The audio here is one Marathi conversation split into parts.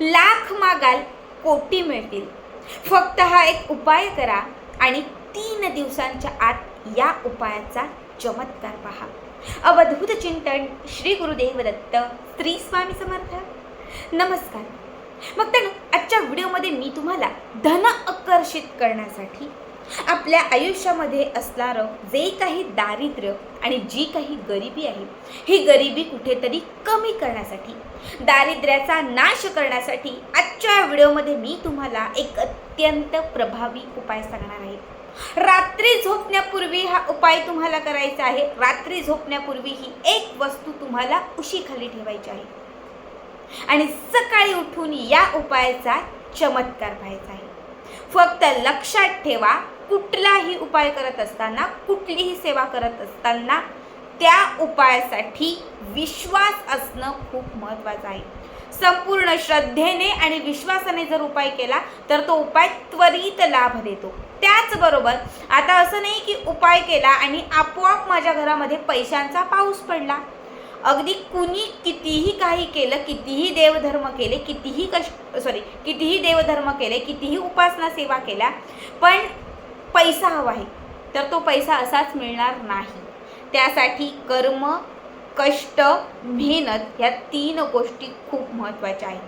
लाख मागाल कोटी मिळतील. फक्त हा एक उपाय करा आणि तीन दिवसांच्या आत या उपायाचा चमत्कार पहा. अवधूत चिंतन श्री गुरुदेव दत्त श्री स्वामी समर्थ. नमस्कार. मग त्यानं आजच्या व्हिडिओमध्ये मी तुम्हाला धन आकर्षित करण्यासाठी आपल्या आयुष्यामध्ये असणारं जे काही दारिद्र्य आणि जी काही गरिबी आहे ही गरिबी कुठेतरी कमी करण्यासाठी दारिद्र्याचा नाश करण्यासाठी आजच्या व्हिडिओमध्ये मी तुम्हाला एक अत्यंत प्रभावी उपाय सांगणार आहे. रात्री झोपण्यापूर्वी हा उपाय तुम्हाला करायचा आहे. रात्री झोपण्यापूर्वी ही एक वस्तू तुम्हाला उशीखाली ठेवायची आहे. आणि सकाळी उठून या उपायाचा चमत्कार पाहायचा आहे. फक्त लक्षात ठेवा कुठलाही उपाय करत असताना कुठलीही सेवा करत असताना त्या उपायासाठी विश्वास असणं खूप महत्त्वाचं आहे. संपूर्ण श्रद्धेने आणि विश्वासाने जर उपाय केला तर तो उपाय त्वरित लाभ देतो. त्याचबरोबर आता असं नाही की उपाय केला आणि आपोआप माझ्या घरामध्ये पैशांचा पाऊस पडला. अगदी कुणी कितीही काही केलं कितीही देवधर्म केले कितीही कष्ट सॉरी कितीही देवधर्म केले कितीही उपासना सेवा केल्या पण पैसा हवा आहे तर तो पैसा असाच मिळणार नाही. त्यासाठी कर्म कष्ट मेहनत ह्या तीन गोष्टी खूप महत्त्वाच्या आहेत.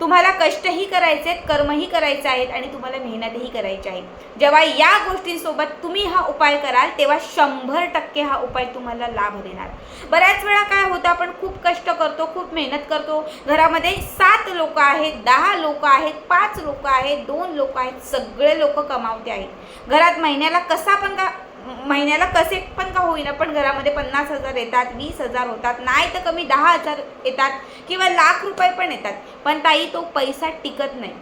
तुम्हाला कष्टही करायचे आहेत कर्मही करायचे आहेत आणि तुम्हाला मेहनतही करायची आहे. जेव्हा या गोष्टींसोबत तुम्ही हा उपाय कराल तेव्हा शंभर टक्के हा उपाय तुम्हाला लाभ देणार. बऱ्याच वेळा काय होतं आपण खूप कष्ट करतो खूप मेहनत करतो. घरामध्ये सात लोक आहेत दहा लोक आहेत पाच लोक आहेत दोन लोक आहेत सगळे लोक कमावते आहेत. घरात महिन्याला कसा पण का महिन्याला कसे पण का होईना पण घरामध्ये पन्नास हजार येतात वीस हजार होतात नाही तर कमी दहा हजार येतात किंवा लाख रुपये पण येतात. पण ताई तो पैसा टिकत नाही.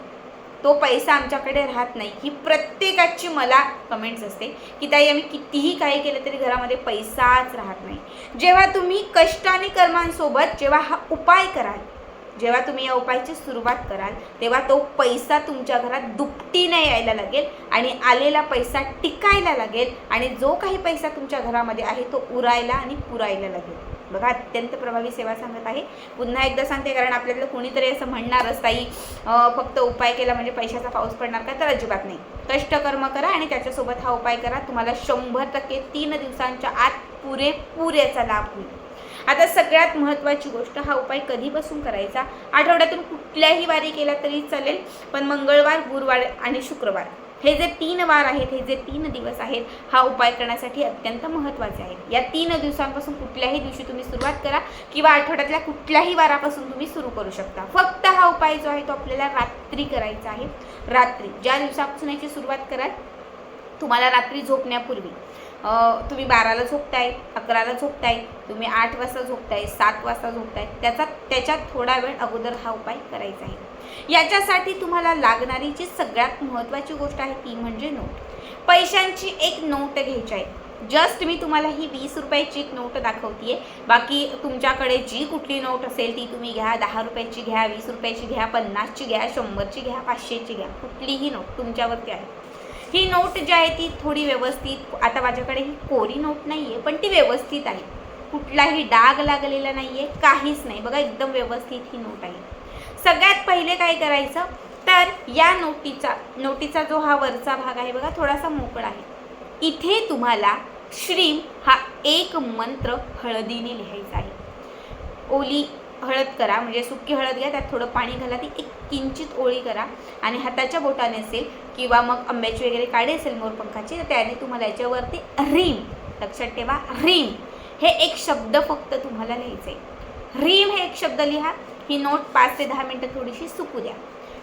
तो पैसा आमच्याकडे राहत नाही. ही प्रत्येकाची मला कमेंट्स असते की ताई आम्ही कितीही काही केलं तरी घरामध्ये पैसाच राहत नाही. जेव्हा तुम्ही कष्ट आणि कर्मांसोबत जेव्हा हा उपाय कराल जेव्हा तुम्ही या उपायाची सुरुवात कराल तेव्हा तो पैसा तुमच्या घरात दुपटीने यायला लागेल आणि आलेला पैसा टिकायला लागेल आणि जो काही पैसा तुमच्या घरामध्ये आहे तो उरायला आणि पुरायला लागेल. बघा अत्यंत प्रभावी सेवा सांगत आहे. पुन्हा एकदा सांगते कारण आपल्यातलं कोणीतरी असं म्हणणारच ताई फक्त उपाय केला म्हणजे पैशाचा पाऊस पडणार का? तर अजिबात नाही. कष्टकर्म करा आणि त्याच्यासोबत हा उपाय करा. तुम्हाला शंभर टक्के तीन दिवसांच्या आत पुरेपूर याचा लाभ होईल. आता सगळ्यात महत्त्वाची गोष्ट हा उपाय कधीपासून करायचा? आठवड्यातून कुठल्याही वारी केला तरी चालेल पण मंगळवार गुरुवार आणि शुक्रवार. हे जे तीन वार आहेत हे जे तीन दिवस आहेत हा उपाय करण्यासाठी अत्यंत महत्त्वाचे आहेत. या तीन दिवसांपासून कुठल्याही दिवशी तुम्ही सुरुवात करा किंवा आठवड्यातल्या कुठल्याही वारापासून तुम्ही सुरू करू शकता. फक्त हा उपाय जो आहे तो आपल्याला रात्री करायचा आहे. रात्री ज्या दिवसापासून याची सुरुवात कराल तुम्हाला रात्री झोपण्यापूर्वी. तुम्ही बाराला झोपताय अकराला झोपताय तुम्ही आठ वाजता झोपताय सात वाजता झोपताय त्याचा त्याच्यात थोडा वेळ अगोदर हा उपाय करायचा आहे. याच्यासाठी तुम्हाला लागणारी जी सगळ्यात महत्त्वाची गोष्ट आहे ती म्हणजे नोट. पैशांची एक नोट घ्यायची आहे. जस्ट मी तुम्हाला ही वीस रुपयाची एक नोट दाखवतीये. बाकी तुमच्याकडे जी कुठली नोट असेल ती तुम्ही घ्या दहा रुपयाची घ्या वीस रुपयाची घ्या पन्नासची घ्या शंभरची घ्या पाचशेची घ्या. कुठलीही नोट तुमच्यावरती आहे. ही नोट जी आहे ती थोडी व्यवस्थित आता माझ्याकडे ही कोरी नोट नाही आहे पण ती व्यवस्थित आहे. कुठलाही डाग लागलेला नाही आहे काहीच नाही. बघा एकदम व्यवस्थित ही नोट आहे. सगळ्यात पहिले काय करायचं? तर या नोटीचा नोटीचा जो हा वरचा भाग आहे बघा थोडासा मोकळा आहे. इथे तुम्हाला श्रीम हा एक मंत्र हळदीने लिहायचा आहे. ओली हळद करा म्हणजे सुकी हळद घ्या त्यात थोडं पाणी घाला ती एक किंचित ओळी करा. आणि हाताच्या बोटाने असेल किंवा मग आंब्याची वगैरे काढे असेल मोरपंखाची तर त्याने तुम्हाला याच्यावरती रीम लक्षात ठेवा रीम. हे एक शब्द फक्त तुम्हाला लिहायचं आहे रीम हे एक शब्द लिहा ही नोट पाच ते दहा मिनटं थोडीशी सुकू द्या.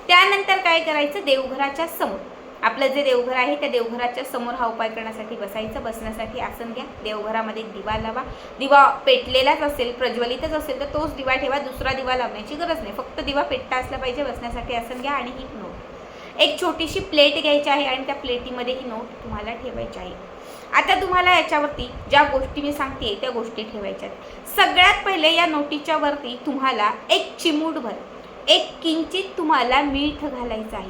त्यानंतर काय करायचं देवघराच्या समोर. आपलं जे देवघर आहे त्या देवघराच्या समोर हा उपाय करण्यासाठी बसायचं. बसण्यासाठी आसन घ्या. देवघरामध्ये दिवा लावा. दिवा पेटलेलाच असेल प्रज्वलितच असेल तर तोच दिवा ठेवा. दुसरा दिवा लावण्याची गरज नाही. फक्त दिवा पेटता असला पाहिजे. बसण्यासाठी आसन घ्या आणि ही नोट एक छोटीशी प्लेट घ्यायची आहे आणि त्या प्लेटीमध्ये ही नोट तुम्हाला ठेवायची आहे. आता तुम्हाला याच्यावरती ज्या गोष्टी मी सांगते त्या गोष्टी ठेवायच्या आहेत. सगळ्यात पहिले या नोटीच्या वरती तुम्हाला एक चिमूटभर एक किंचित तुम्हाला मीठ घालायचं आहे.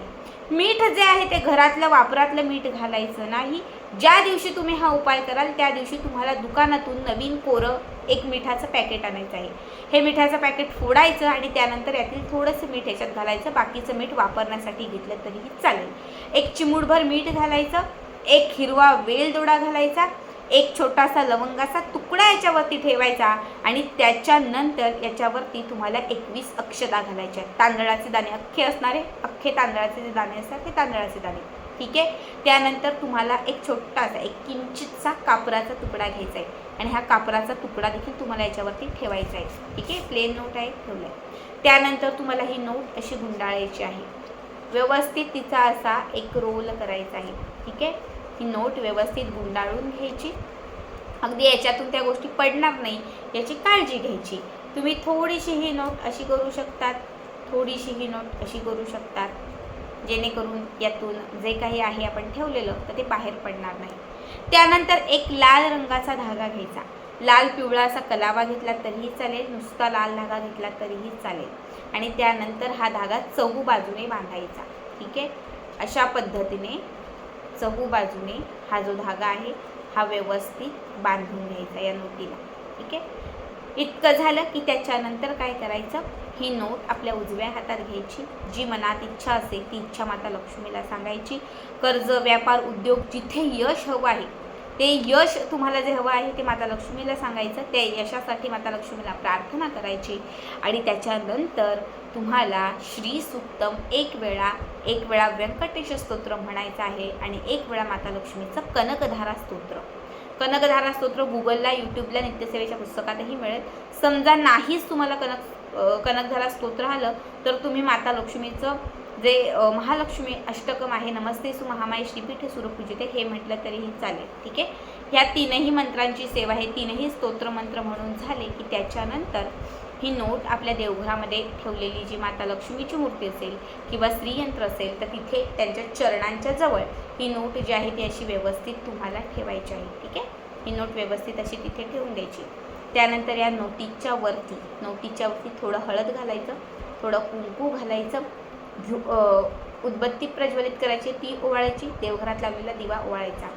मीठ जे आहे ते घरातलं वापरातलं मीठ घालायचं नाही. ज्या दिवशी तुम्ही हा उपाय कराल त्या दिवशी तुम्हाला दुकानातून नवीन कोरं एक मिठाचं पॅकेट आणायचं आहे. हे मिठाचं पॅकेट फोडायचं आणि त्यानंतर यातील थोडंसं मीठ याच्यात घालायचं. बाकीचं मीठ वापरण्यासाठी घेतलं तरीही चालेल. एक चिमूटभर मीठ घालायचं. एक हिरवा वेलदोडा घालायचा. एक छोटासा लवंगाचा तुकडा याच्यावरती ठेवायचा आणि त्याच्यानंतर याच्यावरती तुम्हाला एकवीस अक्षता घालायच्या आहेत. तांदळाचे दाणे अख्खे असणारे अख्खे तांदळाचे जे दाणे असतात ते तांदळाचे दाणे. ठीक आहे? त्यानंतर तुम्हाला एक छोटासा एक किंचितचा कापराचा तुकडा घ्यायचा आहे. आणि हा कापराचा तुकडा देखील तुम्हाला याच्यावरती ठेवायचा आहे. ठीक आहे? प्लेन नोट आहे. ठेवलं आहे. त्यानंतर तुम्हाला ही नोट अशी गुंडाळायची आहे. व्यवस्थित तिचा असा एक रोल करायचा आहे. ठीक आहे? ही नोट व्यवस्थित गुंडाळून घ्यायची. अगदी याच्यातून त्या गोष्टी पडणार नाही याची काळजी घ्यायची. तुम्ही थोडीशी ही नोट अशी करू शकतात. थोडीशी ही नोट अशी करू शकतात. जेणेकरून यातून जे काही आहे आपण ठेवलेलं तर ते बाहेर पडणार नाही. त्यानंतर एक लाल रंगाचा धागा घ्यायचा. लाल पिवळा असा कलावा घेतला तरीही चालेल नुसता लाल धागा घेतला तरीही चालेल. आणि त्यानंतर हा धागा चहू बाजूने बांधायचा. ठीक आहे? अशा पद्धतीने चहू बाजूने हा जो धागा आहे हा व्यवस्थित बांधून घ्यायचा या नोटीला. ठीक आहे? इतकं झालं की त्याच्यानंतर काय करायचं? ही नोट आपल्या उजव्या हातात घ्यायची. जी मनात इच्छा असेल ती इच्छा माता लक्ष्मीला सांगायची. कर्ज व्यापार उद्योग जिथे यश हवं आहे ते यश तुम्हाला जे हवं आहे ते माता लक्ष्मीला सांगायचं. त्या यशासाठी माता लक्ष्मीला प्रार्थना करायची. आणि त्याच्यानंतर तुम्हाला श्री सुक्तम एक वेळा एक वेळा व्यंकटेश स्तोत्र म्हणायचं आहे आणि एक वेळा माता लक्ष्मीचं कनकधारा स्तोत्र. कनकधारा स्तोत्र गुगलला यूट्यूबला नित्यसेवेच्या पुस्तकातही मिळेल. समजा नाहीच तुम्हाला कनक कनकधारा स्तोत्र आलं तर तुम्ही माता लक्ष्मीचं जे महालक्ष्मी अष्टकम आहे नमस्ते सु महामाई श्रीपीठ सुरपूजिते हे म्हटलं तरीही चालेल ठीक आहे? ह्या तीनही मंत्रांची सेवा हे तीनही स्तोत्रमंत्र म्हणून झाले की त्याच्यानंतर ही नोट आपल्या देवघरामध्ये ठेवलेली जी माता लक्ष्मीची मूर्ती असेल किंवा श्रीयंत्र असेल तर तिथे त्यांच्या चरणांच्या जवळ ही नोट जी आहे ती अशी व्यवस्थित तुम्हाला ठेवायची आहे ठीक आहे? ही नोट व्यवस्थित अशी तिथे ठेवून द्यायची. त्यानंतर या नोटीच्या वरती नोटीच्या वरती थोडं हळद घालायचं थोडं कुंकू घालायचं झु उदबत्ती प्रज्वलित करायची ती ओवाळायची देवघरात लावलेला दिवा ओवाळायचा.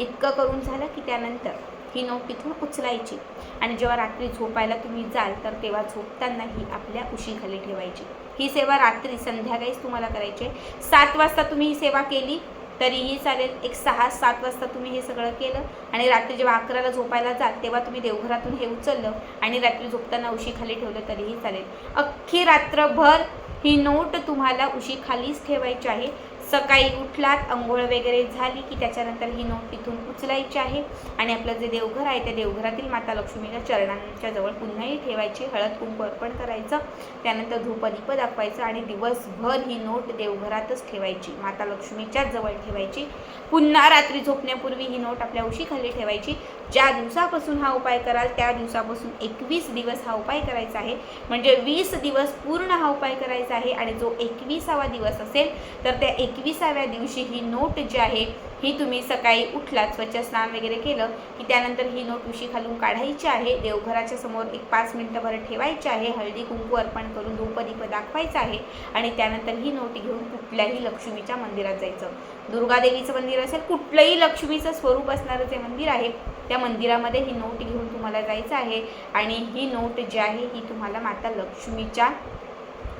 इतकं करून झालं की त्यानंतर ही नोट तिथून उचलायची. आणि जेव्हा रात्री झोपायला तुम्ही जाल तर तेव्हा झोपताना ही आपल्या उशीखाली ठेवायची. ही सेवा रात्री संध्याकाळीच तुम्हाला करायची आहे. सात वाजता तुम्ही ही सेवा केली तरीही चालेल. एक सहा सात वाजता तुम्ही हे सगळं केलं आणि रात्री जेव्हा अकराला झोपायला जाल तेव्हा तुम्ही देवघरातून हे उचललं आणि रात्री झोपताना उशीखाली ठेवलं तरीही चालेल. अख्खी रात्रभर ही नोट तुम्हाला उशीखालीच ठेवायची आहे. सकाळी उठलात आंघोळ वगैरे झाली की त्याच्यानंतर ही नोट तिथून उचलायची आहे. आणि आपलं जे देवघर आहे त्या देवघरातील माता लक्ष्मीच्या चरणांच्या जवळ पुन्हाही ठेवायची हळद कुंकू अर्पण करायचं. त्यानंतर धूपदीप दाखवायचं आणि दिवसभर ही नोट देवघरातच ठेवायची. माता लक्ष्मीच्याच जवळ ठेवायची. पुन्हा रात्री झोपण्यापूर्वी ही नोट आपल्या उशीखाली ठेवायची. ज्या दिवसापासून हा उपाय कराल त्या दिवसापासून एकवीस दिवस हा उपाय करायचा आहे. म्हणजे वीस दिवस पूर्ण हा उपाय करायचा आहे आणि जो एकविसावा दिवस असेल तर त्या एकविसाव्या दिवशी ही नोट जी आहे ही तुम्ही सकाळी उठलात स्वच्छ स्नान वगैरे केलं की त्यानंतर ही नोट उशी खालून काढायची आहे. देवघराच्या समोर एक पाच मिनटंभर ठेवायची आहे. हळदी कुंकू अर्पण करून धूपदीप दाखवायचं आहे आणि त्यानंतर ही नोट घेऊन कुठल्याही लक्ष्मीच्या मंदिरात जायचं. दुर्गादेवीचं मंदिर असेल कुठलंही लक्ष्मीचं स्वरूप असणारं जे मंदिर आहे त्या मंदिरामध्ये ही नोट घेऊन तुम्हाला जायचं आहे. आणि ही नोट जी आहे ही तुम्हाला माता लक्ष्मीच्या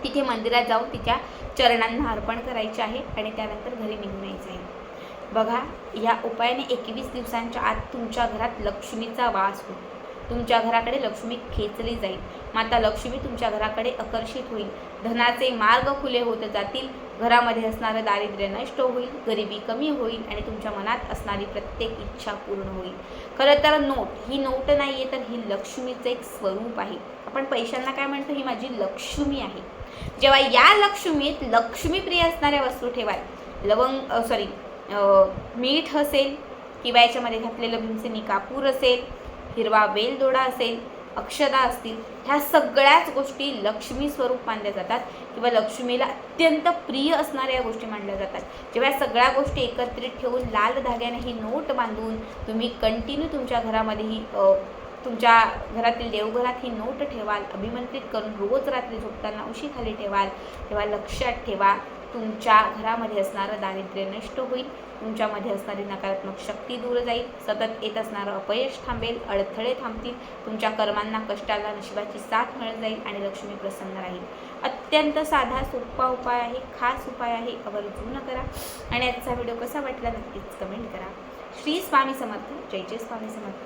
तिथे मंदिरात जाऊन तिच्या चरणांना अर्पण करायचे आहे आणि त्यानंतर घरी निघून यायचं आहे. बघा या उपायाने एकवीस दिवसांच्या आत तुमच्या घरात लक्ष्मीचा वास होतो. तुमच्या घराकडे लक्ष्मी खेचली जाईल. माता लक्ष्मी तुमच्या घराकडे आकर्षित होईल. धनाचे मार्ग खुले होत जातील. घरामध्ये असणारं दारिद्र्य नष्ट होईल. गरिबी कमी होईल आणि तुमच्या मनात असणारी प्रत्येक इच्छा पूर्ण होईल. खरं तर नोट ही नोट नाही आहे तर ही लक्ष्मीचं एक स्वरूप आहे. आपण पैशांना काय म्हणतो? ही माझी लक्ष्मी आहे. जेव्हा या लक्ष्मीत लक्ष्मीप्रिय असणाऱ्या वस्तू ठेवाल लवंग सॉरी मीठ असेल किंवा याच्यामध्ये घातलेलं भीमसेनी कापूर असेल हिरवा वेलदोडा असेल अक्षदा असतील ह्या सगळ्याच गोष्टी लक्ष्मी स्वरूप मानल्या जातात किंवा लक्ष्मीला अत्यंत प्रिय असणाऱ्या या गोष्टी मानल्या जातात. जेव्हा सगळ्या गोष्टी एकत्रित ठेवून लाल धाग्याने ही नोट बांधून तुम्ही कंटिन्यू तुमच्या घरामध्ये ही तुमच्या घरातील देवघरात ही नोट ठेवाल अभिमंत्रित करून रोज रात्री झोपताना उशीखाली ठेवाल तेव्हा लक्षात ठेवा तुमच्या घरामध्ये असणारं दारिद्र्य नष्ट होईल तुमच्यामध्ये असणारी नकारात्मक शक्ती दूर जाईल सतत येत असणारं अपयश थांबेल अडथळे थांबतील तुमच्या कर्मांना कष्टाला नशिबाची साथ मिळत जाईल आणि लक्ष्मी प्रसन्न राहील. अत्यंत साधा सोपा उपाय आहे खास उपाय आहे आवर्जून करा. आणि आजचा व्हिडिओ कसा वाटला नक्कीच कमेंट करा. श्री स्वामी समर्थ जय जय स्वामी समर्थ.